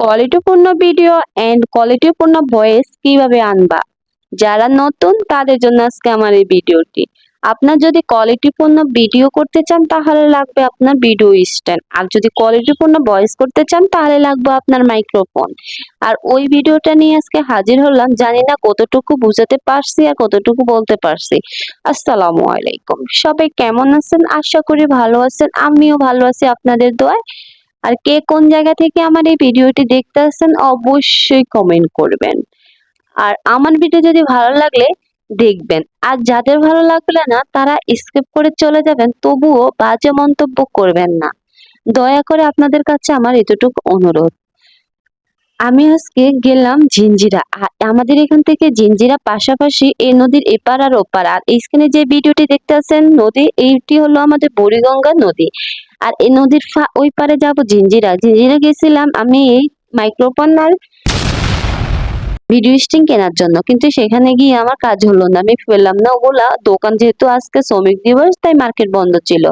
কোয়ালিটিপূর্ণ video and কোয়ালিটিপূর্ণ voice কীভাবে আনবা? যারা নতুন, তাদের জন্য আজকে আমার এই ভিডিওটি আপনার যদি কোয়ালিটিপূর্ণ ভিডিও করতে চান, তাহলে লাগবে আপনার ভিডিও স্ট্যান্ড আর যদি কোয়ালিটিপূর্ণ ভয়েস করতে চান, তাহলে লাগবে আপনার মাইক্রোফোন আর ওই ভিডিওটা নিয়ে আজকে হাজির হলাম। জানি না কতটুকু বুঝাতে পারছি আর কতটুকু বলতে পারছি। আসসালামু আলাইকুম। সবাই কেমন আছেন? আশা করি ভালো আছেন। আমিও ভালো আছি আপনাদের দোয়ায়। আর কে কোন জায়গা থেকে আমার এই ভিডিওটি দেখতে আসছেন অবশ্যই কমেন্ট করবেন। আর আমার ভিডিও যদি ভালো লাগলে দেখবেন। আর যাদের ভালো লাগলে না, তারা স্কিপ করে চলে যাবেন, তবুও বাজে মন্তব্য করবেন না। দয়া করে আপনাদের কাছে আমার এতটুকু অনুরোধ। আমি আজকে গেলাম জিঞ্জিরা আর আমাদের এখান থেকে জিঞ্জিরা পাশাপাশি এই নদীর এপার আর ওপার। আর এইখানে যে ভিডিওটি দেখতে আছেন নদী, এইটি হলো আমাদের বুড়িগঙ্গা নদী। আর এই নদীর ওই পারে যাব জিঞ্জিরা। জিঞ্জিরা গেছিলাম আমি এই আর ভিডিও স্টিং কেনার জন্য। কিন্তু সেখানে গিয়ে আমার কাজ হলো না। আমি পেলাম না ওগুলা। দোকান যেহেতু আজকে শ্রমিক দিবস, তাই মার্কেট বন্ধ ছিল।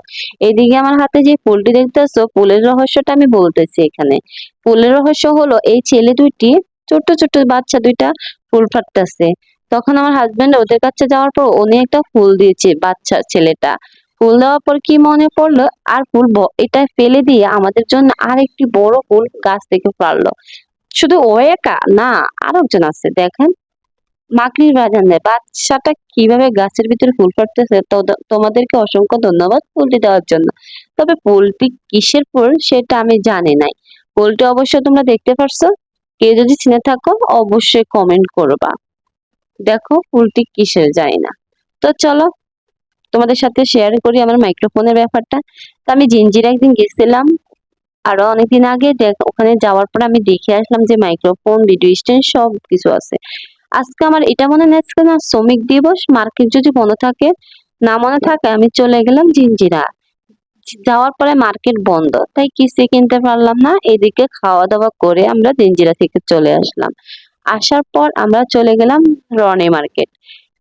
এদিকে আমার হাতে যে ফুলটি দেখতেছো, ফুলের রহস্যটা আমি বলতেছি এখানে। ফুলের রহস্য হলো, এই ছেলে দুইটি, ছোট্ট ছোট্ট বাচ্চা দুইটা ফুল ফাটতেছে। তখন আমার হাজবেন্ড ওদের কাছে যাওয়ার পর উনি একটা ফুল দিয়েছে বাচ্চা ছেলেটা। ফুল দেওয়ার পর কি মনে পড়ল? আর ফুল এটা ফেলে দিয়ে আমাদের জন্য আর একটি বড় ফুল গাছ থেকে পারল। শুধু ও একা? না আর একজন আছে, দেখেন। মাকড়ির বাজান বাচ্চাটা কীভাবে গাছের ভিতরে ফুল ফুটতেছে তোমাদেরকে অসংখ্য ধন্যবাদ ফুলটি দেওয়ার জন্য। তবে ফুলটি কিসের ফুল সেটা আমি জানি নাই। ফুলটি অবশ্য তোমরা দেখতে পারছ। কে যদি চিনে থাকো, অবশ্যই কমেন্ট করবা। দেখো ফুলটি কিসের জানি না। তো চলো তোমাদের সাথে শেয়ার করি আমার মাইক্রোফোনের ব্যাপারটা। তো আমি জিঞ্জিরা একদিন গেছিলাম। আরও অনেকদিন আগে ওখানে যাওয়ার পর আমি দেখে আসলাম যে মাইক্রোফোন ভিডিও স্ট্যান্ড সব কিছু আছে। আজকে আমার এটা মনে নেই আজকে না শ্রমিক দিবস মার্কেট যদি মনে থাকে, না মনে থাকে, আমি চলে গেলাম জিঞ্জিরা যাওয়ার পরে মার্কেট বন্ধ, তাই কিছু কিনতে পারলাম না। এদিকে খাওয়া দাওয়া করে আমরা জিঞ্জিরা থেকে চলে আসলাম। আসার পর আমরা চলে গেলাম রনি মার্কেট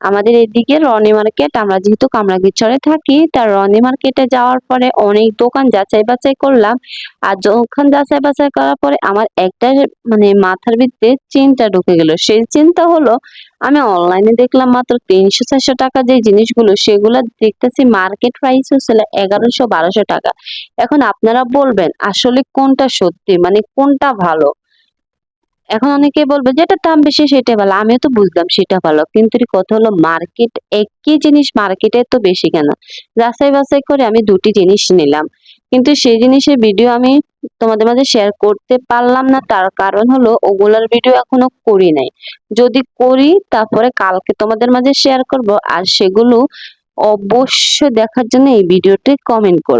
আমাদের এদিকে রনি মার্কেট, আমরা যেহেতু কামরাগীরচরে থাকি তার রনি মার্কেটে যাওয়ার পরে অনেক দোকান যাচাই বাছাই করলাম। আর যখন যাচাই বাছাই করার পরে আমার একটা মানে মাথার ভিতরে চিন্তা ঢুকে গেল। সেই চিন্তা হলো, আমি অনলাইনে দেখলাম মাত্র তিনশো চারশো টাকা যে জিনিসগুলো, সেগুলো দেখতেছি মার্কেট প্রাইস হচ্ছিল এগারোশো বারোশো টাকা। এখন আপনারা বলবেন, আসলে কোনটা সত্যি? মানে কোনটা ভালো? এখন অনেকে বলবে যেটা দাম বেশি, সেটা ভালো। আমিও তো বুঝলাম সেটা ভালো। কিন্তু কথা হলো মার্কেট একই জিনিস মার্কেটে তো বেশি কেন? যাচাই বাছাই করে আমি দুটি জিনিস নিলাম। কিন্তু সেই জিনিসের ভিডিও আমি তোমাদের মাঝে শেয়ার করতে পারলাম না। তার কারণ হলো, ওগুলার ভিডিও এখনও করি নাই। যদি করি, তারপরে কালকে তোমাদের মাঝে শেয়ার করব। আর সেগুলো অবশ্যই দেখার জন্য এই ভিডিওটি কমেন্ট করো।